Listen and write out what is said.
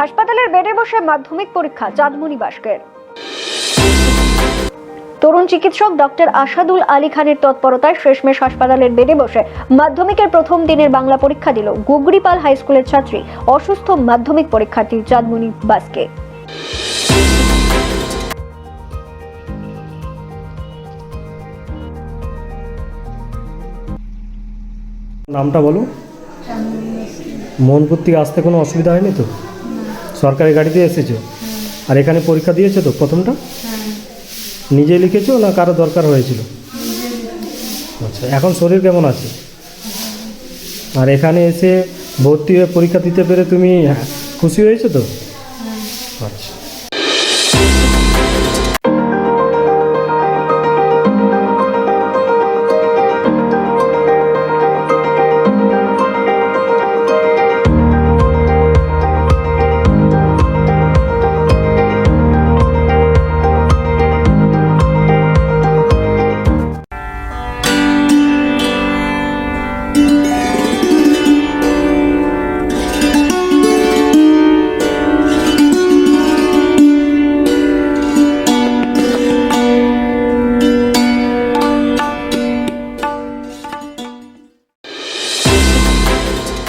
হাসপাতালের বেডে বসে মাধ্যমিক পরীক্ষা, চাঁদমণি বাস্কের। তরুণ চিকিৎসক ডক্টর আসাদুল আলী খানের তৎপরতায় শেষমেশ হাসপাতালের বেডে বসে মাধ্যমিকের প্রথম দিনের বাংলা পরীক্ষা দিল গুগরিপাল হাই স্কুলের ছাত্রী, অসুস্থ মাধ্যমিক পরীক্ষার্থী চাঁদমণি বাসকে। নামটা বলো। মোহনপুর থেকে আসতে কোনো অসুবিধা হয়নি তো? সরকারি গাড়িতে এসেছ? আর এখানে পরীক্ষা দিয়েছ তো প্রথমটা? নিজে লিখেছো না কারও দরকার হয়েছিল? আচ্ছা এখন শরীর কেমন আছে? আর এখানে এসে ভর্তি হয়ে পরীক্ষা দিতে পেরে তুমি খুশি হয়েছো তো? আচ্ছা।